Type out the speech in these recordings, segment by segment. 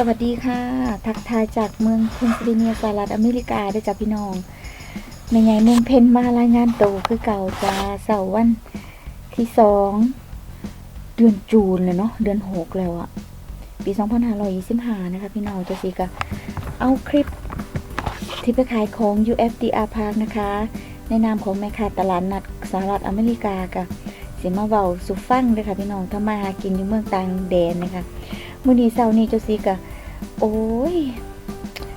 สวัสดีค่ะ ทักทายจากเมืองเพนซิลเวเนียสหรัฐอเมริกาได้จ้ะพี่น้องในไงเมืองเพนมารายงานโตวคือเก่าจ้าเสาร์วันที่สองเดือนจูนเลยเนาะเดือนหกแล้วอะปีสองพันห้าร้อยยี่สิบห้านะคะพี่น้องจะสิกะเอาคลิปที่ไปขายของ UFDR Park นะคะ ในนามของแม่ค้าตลาดนัดสหรัฐอเมริกากะเสียมาเบาสุฟังเลยค่ะพี่น้องถ้ามาหากินอยู่เมืองต่างแดนนะคะมื้อนี้เช้านี้เจ้าซีกะ โอ้ย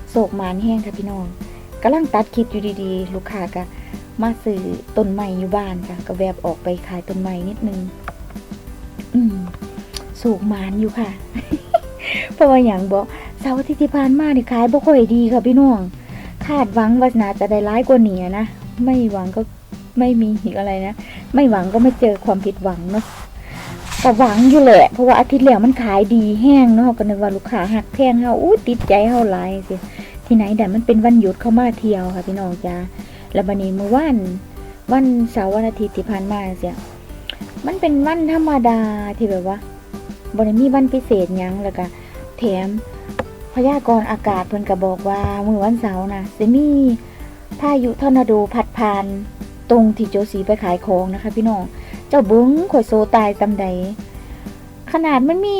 โศกมานแห้งค่ะพี่น้องกำลังตัดคลิปอยู่ดีๆ ลูกค้าก็มาซื้อต้นไม้อยู่บ้านค่ะก็แวบออกไปขายต้นไม้นิดนึง อืมโศกมานอยู่ค่ะ เพราะว่าอย่างบอกเสาร์ทิตย์ที่ผ่านมานี่ขายบ่ค่อยดีค่ะพี่น้อง คาดหวังว่านาจะได้ร้ายกว่านี้นะ ไม่หวังก็ไม่มีอะไรนะ ไม่หวังก็ไม่เจอความผิดหวังเนาะ ก็หวังอยู่แหละ เพราะว่าอาทิตย์แล้วมันขายดีแห้งเนาะก็นึกว่าลูกค้าหักแพงเฮาอู้ติดใจเฮาหลายสิที่ไหนแต่มันเป็นวันหยุดเข้ามาเที่ยวค่ะพี่น้องจ้าแล้วบัดนี้เมื่อวันวันเสาร์วันอาทิตย์ที่ผ่านมาเสียมันเป็นวันธรรมดาที่แบบว่าบ่ได้มีวันพิเศษยังแล้วก็แถมพยากรณ์อากาศเพิ่นก็บอกว่ามื้อวันเสาร์นะสิมีพายุทอร์นาโดพัดผ่านตรงที่โจสีไปขายของนะคะ พี่น้อง เจ้าบิ้งข่อยโซตายตำใด ขนาดมันมี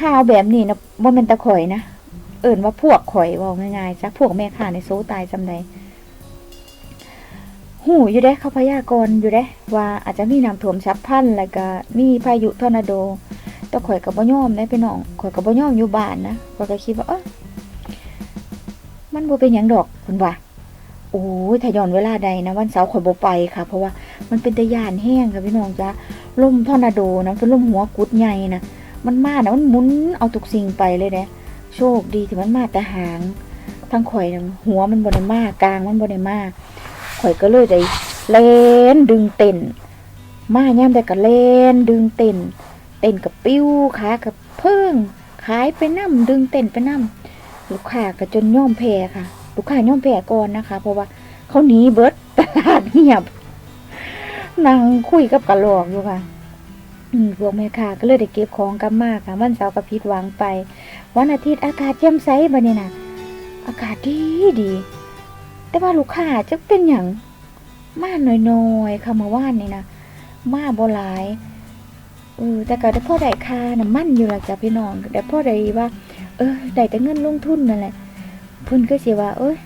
ข่าวแบบนี้นะบ่แม่นตะข่อยนะ เอิ่นว่าพวกข่อยเว่าง่ายๆจ้ะพวกแม่ค้าในโซตายจำใดหูอยู่เด้เขาพยากรณ์อยู่เด้ว่าอาจจะมีน้ำท่วมฉับพลันแล้วก็มีพายุทอร์นาโดแต่ข่อยก็บ่ยอมได้พี่น้องข่อยก็บ่ยอมอยู่บ้านนะข่อยก็คิดว่าเออมันบ่เป็นหยังดอกคุณว่า อ้ยถ้าย้อนเวลาใดนะวันเสาร์ข่อยบ่ไปค่ะ เพราะว่ามันเป็นตะยานแห้งค่ะพี่น้องจ้าล่มทอร์นาโดนะเป็นล่มหัวกุดใหญ่นะมันมานะมันหมุนเอาทุกสิ่งไปเลยเด้โชคดีที่มันมาแต่หางทั้งข่อยนะหัวมันบนได้มากกลางมันบนได้มากข่อยก็เลยได้เล่นดึงเต้นมาย่ำแต่ก็เล่นดึงเต้นเต้นกับปิ้วขากับเพิ่งขายไปน้ำดึงเต้นไปน้ำลูกค้าก็จนย่อมแพ้ค่ะ ลูกค้าย่อมแพ้ก่อนนะคะ เพราะว่าเขาหนีเบิดตลาดเงียบนั่งคุยกับกระหลอกอยู่ค่ะอืมพวกแม่ค้าก็เลยได้เก็บของกลับมาค่ะวันเสาร์ก็ผิดหวังไป วันอาทิตย์อากาศแจ่ยมใสบัดนี้น่ะอากาศดีดี แต่ว่าลูกค้าจะเป็นอย่างมาหน้อยๆค่ะเมื่อวานนี่นะมาบ่หลายเออแต่ก็ได้พ่อได้ค่าน้ำมันอยู่หลักจ้ะพี่น้องแต่พ่อได้ว่า เออได้แต่เงินลงทุนนั่นแหละ เพิ่นก็สิว่าเอ้ย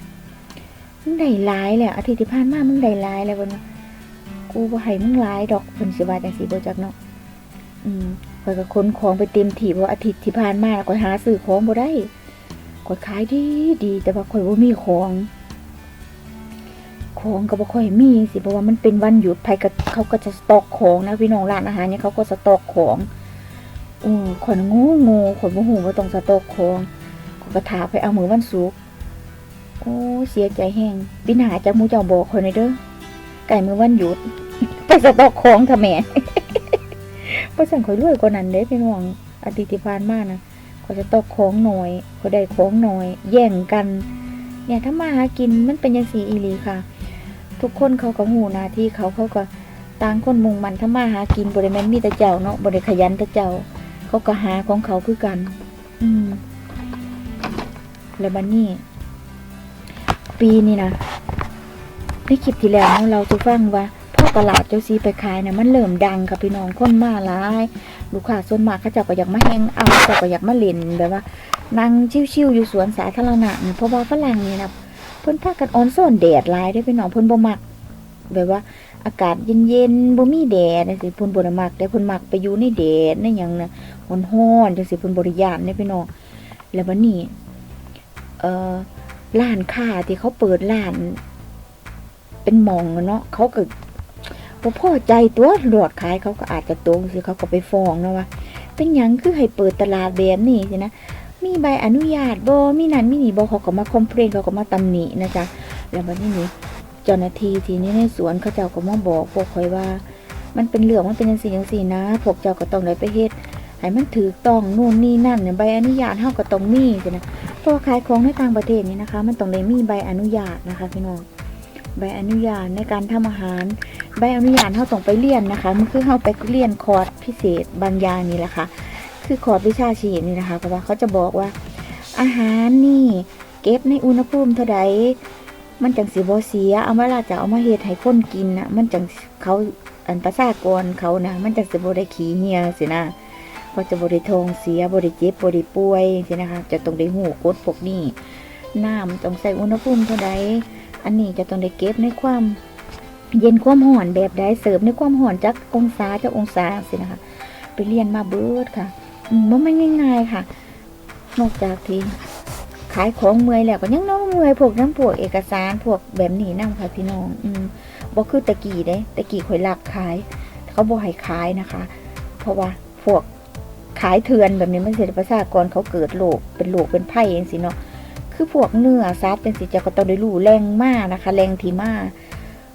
มึงได้หลายแล้วอาทิตย์ที่ผ่านมามึงได้หลายแล้วเพิ่นว่ากูบ่ให้มึงหลายดอกเพิ่นสิว่าจังซี่บ่จักเนาะอืมข่อยก็ขนของไปเต็มที่เพราะอาทิตย์ที่ผ่านมาข่อยหาซื้อของบ่ได้ข่อยขายดีดีแต่ว่าข่อยบ่มีของของก็บ่ค่อยมีสิเพราะว่ามันเป็นวันหยุดไผก็เขาก็จะสต็อกของนะพี่น้องร้านอาหารเนี่ยเขาก็สต็อกของอือข่อยงูงูข่อยบ่ฮู้ว่าต้องสต็อกของข่อยก็ถาไปเอามือวันศุกร์ โอ้เสียใจแฮงปีหน้าจักมูเจ้าบอกข่อยหน่อยเด้อไก่มือวันหยุด ไปสต็อกของค่ะแม่เพราะฉันคอยรวยกว่านั้นเด้พี่น้องอาทิตย์ที่ผ่านมานะขอยสต็อกของหน่อยขอยได้ของหน่อย แย่งกัน เนี่ยถ้ามาหากินมันเป็นยังสีอีหลีค่ะ ทุกคนเขาก็หูนาที่เขาเขาก็ต่างคนมุงมันถ้ามาหากินบริเวณมีแต่เจ้าเนาะบริขยันแต่เจ้า เขาก็หาของเขาคือกัน อืมแล้วบันนี้ ปีนี้นะในคลิปที่แล้วเนาะเราจะฟังว่าพ่อตลาดเจ้าซีไปขายนี่ยมันเริ่มดังค่ะพี่น้องคนมาหลาย ลูกค้าส่วนมากเขาเจ้าก็อยากมาแฮงเอาเขาเจ้าก็อยากมาเล่นแบบว่านั่งชิวๆอยู่สวนสาธารณะเพราะว่าฝรั่งนี่นะเพิ่นพากันออนโซนแดดหลายได้พี่น้องเพิ่นบ่มักแบบว่าอากาศเย็นๆบ่มีแดดจังซี่เพิ่นบ่ได้มักแต่เพิ่นมักไปอยู่ในแดดในหยังน่ะร้อนๆจังซี่เพิ่นบ่ได้ย้านเด้พี่น้องแล้วบัดนี้เอ่อ ร้านค้าที่เขาเปิดร้าน เป็นมองเนาะเขาก็บ่พอใจตัวหลอดขายเขาก็อาจจะตรงสิเขาก็ไปฟ้องเนาะว่า เป็นหยังคือให้เปิดตลาดแบบนี้สินะมีใบอนุญาตบ่มีนั่นมีนี่บ่เขาก็มาคอมเพลนเขาก็มาตำหนินะจ๊ะแล้วบัดนี้นี่เจ้าหน้าที่ที่นี่ในสวนเขาเจ้าก็มาบอกพวกข่อยว่า มันเป็นเหลืองมันเป็นจังซี่จังซี่นะพวกเจ้าก็ต้องได้ไปเฮ็ดให้มันถูกต้องนู่นนี่นั่นเนี่ยใบอนุญาตเฮาก็ต้องมีสินะ เพราะว่าขายของในต่างประเทศนี่นะคะ มันต้องได้มีใบอนุญาตนะคะพี่น้องใบอนุญาตในการทำอาหาร ใบอนุญาตเฮาต้องไปเรียนนะคะ มันคือเฮาไปเรียนคอร์สพิเศษบางอย่างนี่แหละค่ะ คือคอร์สวิชาชีพนี่นะคะ เพราะว่าเขาจะบอกว่า อาหารนี่เก็บในอุณหภูมิเท่าใดมันจังสิบ่เสีย เอามาลาจะเอามาเฮ็ดให้คนกินนะมันจังเขาอันประชากรเขานะมันจังสิบ่ได้ขี้เหียสินะ เขาจะบ่ได้ท้องเสียบ่ได้เจ็บบ่ได้ป่วยสินะคะ จะต้องได้หูกฎพวกนี้น้ำต้องใส่อุณหภูมิเท่าใดอันนี้จะต้องได้เก็บในความเย็นความร้อนแบบใดเสิร์ฟในความร้อนจักองศาจักองศาสินะคะ ไปเรียนมาเบิดค่ะมันไม่ง่ายๆค่ะ นอกจากที่ขายของเมื่อยแล้วก็ยังน้องเมื่อยพวกน้ำพวกเอกสารพวกแบบนี้นั่งค่ะพี่น้อง อืมบ่คือตะกี้เด้ตะกี้ข่อยลักขาย เขาบ่ให้ขายนะคะ เพราะว่าพวก ขายเถื่อนแบบนี้มันเสียประชากรเขาเกิดโรคเป็นโรคเป็นไผ่เองสิเนาะคือพวกเนื้อสัตว์เป็นสิจะก็ต้องได้รู้แรงมากนะคะ แรงทีมาก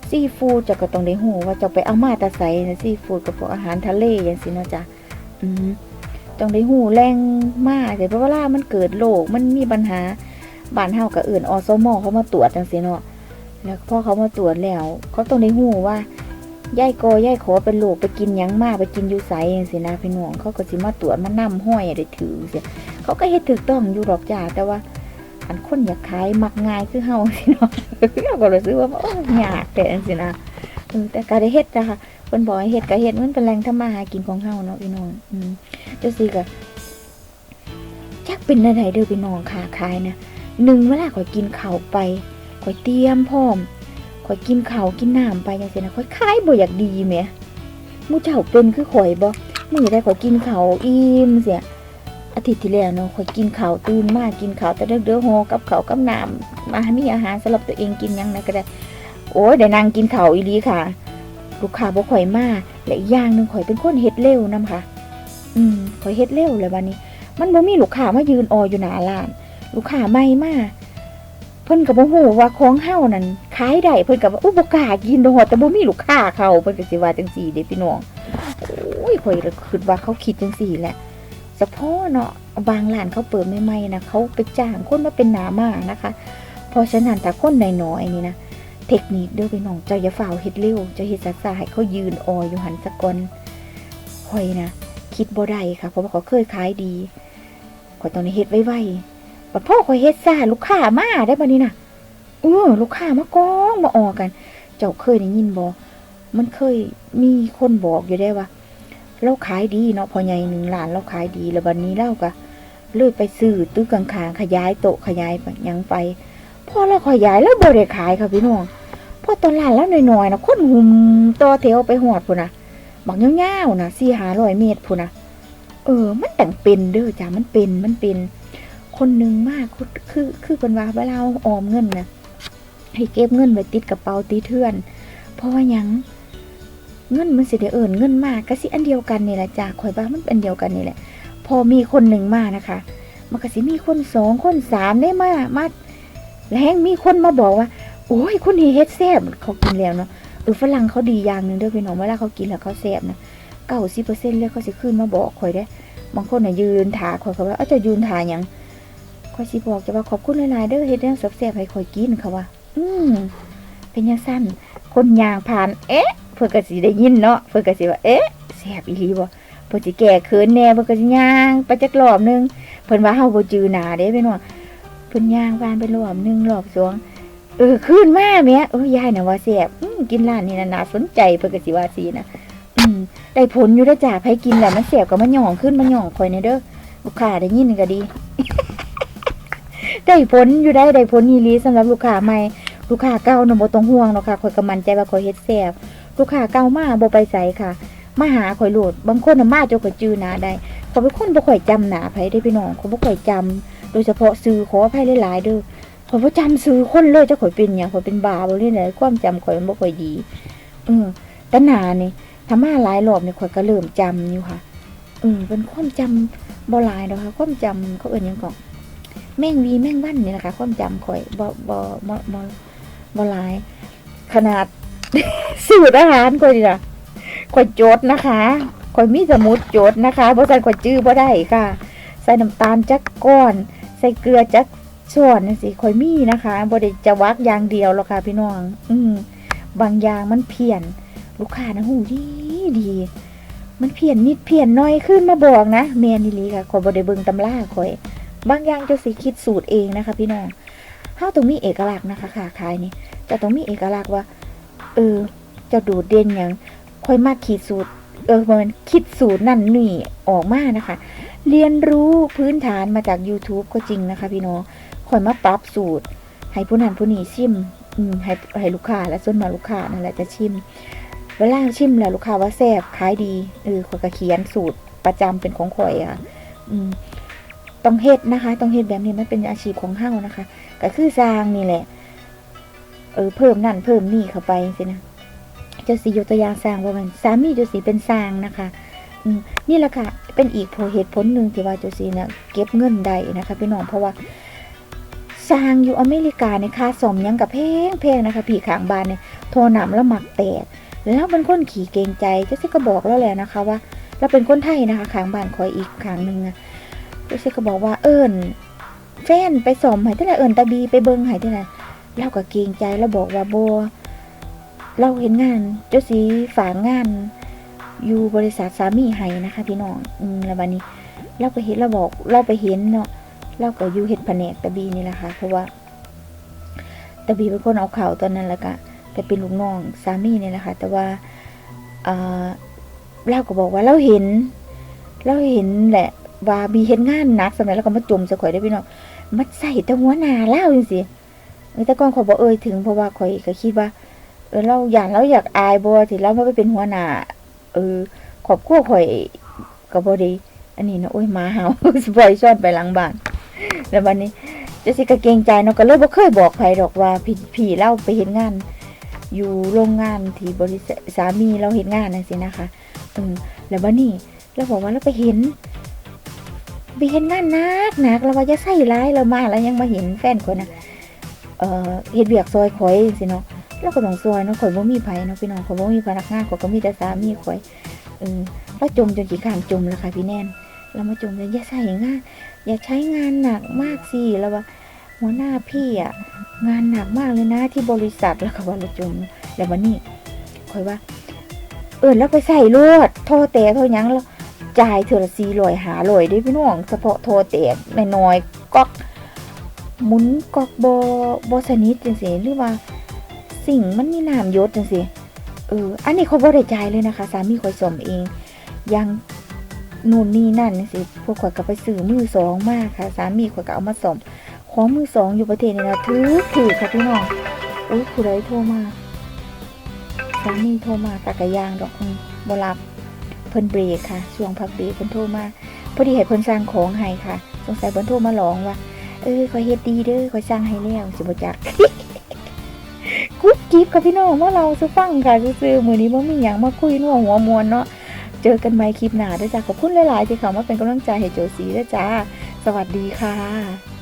ซีฟูดจะก็ต้องได้หูว่าจะไปเอามาตาใสนะซีฟูดกับพวกอาหารทะเลอย่างสิเนาะจ้ะอืมต้องได้หูแรงมากแต่เพราะว่าล่ามันเกิดโรคมันมีปัญหาบ้านเฮากับอื่นออสมเขามาตรวจจังซี่เนาะแล้วพอเขามาตรวจแล้ว เขาต้องได้หูว่า ย่ายกอย่ายขอเป็นโรคไปกินยังมาไปกินยู่ไสจังซี่นะพี่น้องเขาก็สิมาตรวจมานํห้อยได้ถือสิเขาก็เฮ็ดถูกต้องอยู่ดอกจ้าแต่ว่า อันคนอยากขายมักง่ายคือเฮาสิเนาะเราก็รู้สึกว่าโอ้ยากแต่จังซี่นะแต่ก็ได้เฮ็ดจ้ะคะเพิ่นบอกให้เฮ็ดก็เฮ็ดมันเป็นแหล่งทำมาหากินของเฮาเนาะพี่น้องอืมเจ้าซีก็จักเป็นอะไรเด้อพี่น้องค้าขายนะหนึ่งเวลาข่อยกินข้าวไปข่อยเตรียมพร้อม ข่อยกินเขากินน้ำไปจังซี่นะข่อยขายบ่อยากดีแหมมู่เจ้าเป็นคือข่อยบ่มื้อใดข่อยกินเขาอิ่มเสียอาทิตย์ที่แล้วเนาะข่อยกินเขาตื่นมากินเขาแต่เด้อๆฮอกับเขากับน้ำมามีอาหารสำหรับตัวเองกินยังนะก็ได้ โอ้ยได้นั่งกินเขาอีหลีค่ะ ลูกค้าบ่ข่อยมาและอีกอย่างหนึ่งข่อยเป็นคนเฮ็ดเร็วนํค่ะ อืมข่อยเฮ็ดเร็วเลยวันนี้ มันบ่มีลูกค้ามายืนอออยู่หน้าร้าน ลูกค้าใหม่มา เพิ่นก็บ่ฮู้ว่าของเฮานั่นขายได้เพิ่นก็ว่าอุ๊ยบ่กล้ากินดอกแต่บ่มีลูกค้าเขาเพิ่นก็สิว่าจังซี่เด้พี่น้องโอ้ยข่อยก็คิดว่าเขาคิดจังซี่แหละเฉพาะเนาะบางร้านเขาเปิดใหม่ๆนะเขาไปจ้างคนมาเป็นหนามานะคะ เพราะฉะนั้นถ้าคนน้อยๆนี่นะเทคนิคเด้อพี่น้องเจ้าอย่าฝ่าวเฮ็ดเร็วเจ้าเฮ็ดช้าๆให้เขายืนอออยู่หันซะก่อนข่อยนะคิดบ่ได้ค่ะ เพราะว่าเขาเคยขายดีข่อยต้องได้เฮ็ดไวๆ บัดพ่อข่อยเฮ็ดซ่าลูกค้ามาได้บัดนี้นะเออลูกค้ามากองมาออกัน เจ้าเคยได้ยินบ่มันเคยมีคนบอกอยู่ได้ว่าเราขายดีเนาะพอใหญ่หนึ่งล้านเราขายดีแล้วบัดนี้เราก็เลยไปซื้อตื้อกลางๆขยายโต๊ะขยายไปยังไปพอเราขยายแล้วบ่ได้ขายค่ะพี่น้องพอตอนร้านแล้วหน่อยๆนะคนหุมต่อแถวไปหอดพุ่นนะบักยาวๆนะสี่หาร้อยเมตรพูนนะเออ มันแต่งเป็นเด้อจ้ะมันเป็นมันเป็น คนหนึ่งมากคือคือคือเป็นว่าเวลาอาออมเงินนะให้เก็บเงินไว้ติดกระเป๋าตีเทือน เพราะว่ายังเงินมันสิได้เอิญเงินมากก็สิอันเดียวกันนี่แหละจ้ะข่อยว่ามันเป็นอันเดียวกันนี่แหละ พอมีคนหนึ่งมานะคะมันก็สิมีคนสองคนสามได้มามาแล้งมีคนมาบอกว่า โอ้ยคนนี้เฮ็ดแซ่บเขากินแล้วเนาะเออฝรั่งเขาดีอย่างหนึ่งด้อพี่น้องเวลาเขากินแล้วเขาแซ่บนะเก้าสิบเปอร์เซ็นต์เลยเขาสิขึ้นมาบอกข่อยได้บางคนน่ะยืนถาข่อยเขาว่าเอ้าจะยืนถาหยัง ข่อยสิบอกจะว่าขอบคุณหลายๆเด้อเฮ็ดแนวแซ่บๆให้ข่อยกินเขาว่าอืมเป็นยังสั้นคนยางผ่าน เอ๊ะ เพิ่นก็สิได้ยินเนาะเพิ่นก็สิว่าเอ๊ะแซ่บอีหลีบ่เพิ่นสิแก้เขินแน่เพิ่นก็สิย่างไปจักรอบหนึงเพิ่นว่าเฮาบ่จือหน้าเด้พี่น้องเพิ่นย่างผ่านไปรอบหนึงรอบสองเออขึ้นมาแม่เออยายน่ะว่าแซ่บอืมกินร้านนี้น่ะน่าสนใจเพิ่นก็สิว่าซีนะอืมได้ผลอยู่เด้อจ้าไผกินแล้วมันแซ่บก็มาหย่องขึ้นมาหย่องข่อยในเด้อลูกค้าได้ยินก็ดี ได้ผลอยู่ได้ได้ผลอีหลีสำหรับลูกค้าใหม่ลูกค้าเก่าน่ะบ่ต้องห่วงหรอกค่ะข่อยก็มั่นใจว่าข่อยเฮ็ดแซ่บลูกค้าเก่ามาบ่ไปไสค่ะ มาหาข่อยโหลด บางคนน่ะมาจนข่อยจื้อหน้าได้ข่อยเป็นคนบ่ค่อยจำหน้าไผได้พี่น้องข่อยบ่ค่อยจำโดยเฉพาะชื่อขออภัยหลายๆเด้อข่อยบ่จำซื้อคนเลยเจ้าข่อยเป็นหยังข่อยเป็นบาบ่เลยเนี่ยความจำข่อยมันบ่ค่อยดีเออแต่หนานี่ถ้ามาหลายรอบนี่ข่อยก็เริ่มจำอยู่ค่ะเออเป็นความจำบ่หลายดอกค่ะความจำเขาเอิ้นหยังก่อน แม่งวีแม่งวันนี่แหละคะ ความจำข่อยบ่บ่บ่บ่บ่หลาย ขนาดสูตรอาหารข่อยนี่ล่ะข่อยโจดนะคะข่อยมีสมุดโจดนะคะบ่ใส่ข่อยจื้อบ่ได้ค่ะ ใส่น้ำตาลจักก้อน ใส่เกลือจักส่วนนั่สิข่อยมีนะคะบ่ได้จะวักอย่างเดียวหรอกค่ะพี่น้อง อืมบางอย่างมันเพี้ยน ลูกค้านะหูดีดี มันเพี้ยนนิดเพี้ยนน้อยขึ้นมาบอกนะแม่นอี่ลีค่ะข่อยบ่ได้เบิ่งตำราข่อย บางอย่างจะสิคิดสูตรเองนะคะ พี่น้องเฮาต้องมีเอกลักษณ์นะคะค่ะขายนี่จะต้องมีเอกลักษณ์ว่า เออจะโดดเด่นอย่างค่อยมาคิดสูตร เออมันคิดสูตรนั่นนี่ออกมานะคะ เรียนรู้พื้นฐานมาจาก YouTube ก็จริงนะคะ พี่น้องค่อยมาปรับสูตร ให้ผู้นั้นผู้นี้ชิมอืมให้ให้ลูกค้าและส่วนมาลูกค้านั่นแหละจะชิม เวลาชิมแล้วลูกค้าว่าแซ่บขายดีเออข่อยก็เขียนสูตรประจำเป็นของข่อยอะค่ะ อืม ต้องเฮ็ดนะคะ ต้องเฮ็ดแบบนี้มันเป็นอาชีพของเฮานะคะ ก็คือสร้างนี่แหละ เออเพิ่มนั่นเพิ่มนี่เข้าไปสินะเจ้าสียกตัวอย่างสร้างว่ามันสามีเจ้าสีเป็นสร้างนะคะนี่แหละค่ะเป็นอีกผลเหตุผลหนึ่งที่ว่าเจ้าสีเนี่ยเก็บเงินได้นะคะพี่น้องเพราะว่าสร้างอยู่อเมริกาในยค่าสมยังกับแพงแพงนะคะพี่ขางบ้านเนี่ยโทรนำแล้วหมักแตกแล้วเป็นคนขี่เกงใจเจ้าสีก็บอกแล้วแหละนะคะว่าเราเป็นคนไทยนะคะขางบ้านคอยอีกขางหนึ่งอะ เจ้าสิก็บอกว่าเอิญแฟนไปสมให้ที่ไหนเอิญตาบีไปเบิงให้ที่ไหนเราก็เกรงใจเราบอกว่าโบเราเห็นงานเจ้าสีฝากงาน อยู่บริษัทสามีให้นะคะ พี่น้องอืมแล้ววันนี้ เราไปเห็นเราบอกเราไปเห็นเนาะเราก็อยู่เห็ดแผนกตาบีนี่แหละค่ะเพราะว่าตาบีเป็นคนเอาเข่าวตอนนั้นแล้วก็ไปเป็นลูกน้องสามีนี่แหละค่ะแต่ว่าเออเราก็บอกว่าเราเห็น เราเห็นแหละ ว่าบีเห็นงานหนักสมัยแล้วก็มาจมใส่ข่อยได้พี่น้องมันใส่แตะหัวหน้าเล่าจังซี่เออแต่ก่อนข่อยบ่เอ่ยถึงเพราะว่าข่อยก็คิดว่าเออเราอยากเราอยากอายบ่ที่เราไมาไปเป็นหัวหน้าเออครอบครัวข่อยก็บ่ได้อันนี้นะโอ้ยมาเห่าสิปอยซ่อนไปหลังบ้านแล้ววันนี้จะสิก็เกงใจเนาะก็เลยบ่เคยบอกใครดอกว่าพี่พี่เราไปเฮ็ดงาน อยู่โรงงานที่บริษัทสามีเราเฮ็ดงานนั่นสินะคะเออแล้วบัดนี้เราบอกว่าเราไปเห็น ไปเห็นงานหนักหนักแล้วว่าจะใส่ร้ายเรามาแล้วยังมาเห็นแฟนคนน่ะเอ่อเฮ็ดเบียกซอยข่อยสิเนาะเราก็ต้องซอยเนาะข่อยบ่มีไผเนาะพี่น้องข่อยบ่มีพนักงานข่อยก็มีแต่สามีข่อยเออเราจมจนกี่ข้างจมแล้วค่ะพี่แนนเรามาจมเลยอย่าใส่งาน อย่าใช้งานหนักมากสิแล้วว่าหัวหน้าพี่อะงานหนักมากเลยนะที่บริษัทแล้วก็ว่าเราจมแล้ววันนี้ข่อยว่า เออแล้วไปใส่รถโทรแต่โทรหยังแล้ว จ่ายเทอละสี่ลอยหาลอยได้พี่น้องเฉพาะโทรแตกน้อยๆก๊อกหมุนก๊อกบอบสนิทจังสิหรือว่าสิ่งมันมีน้ำยศจังสิเออ อันนี้เขาบ่ได้จ่ายเลยนะคะ สามีคอยสมเองอยังนู่นนี่นั่นสิพวกข่อยก็ไปซื้อมือสองมากค่ะ สามีข่อยก็เอามาสมของมือสองอยู่ประเทศนี้นะถือถือค่ะพี่น้องอุ้ยผู้ใดโทรมาสามีโทรมาตากะยางดอกอบ่รับ พิ่นเบรกค่ะ ช่วงพักเบรกเพิ่นโทรมาพอดีให้เพิ่นสร้างของให้ค่ะ สงสัยเพิ่นโทรมาร้องว่า เออขอยเฮ็ดดีเด้อขอยสร้างให้แล้วสิบ่จักกุ๊บกิ๊บกับพี่น้องว่าเราจะฟังค่ะซื่อมื้อนี้บ่มีหยังมาคุยนัวหัวมวนเนาะเจอกันใหม่คลิปหน้าด้อจ้าขอบคุณหลายๆที่เข้ามาเป็นกำลังใจให้โจสีด้อจ้า สวัสดีค่ะ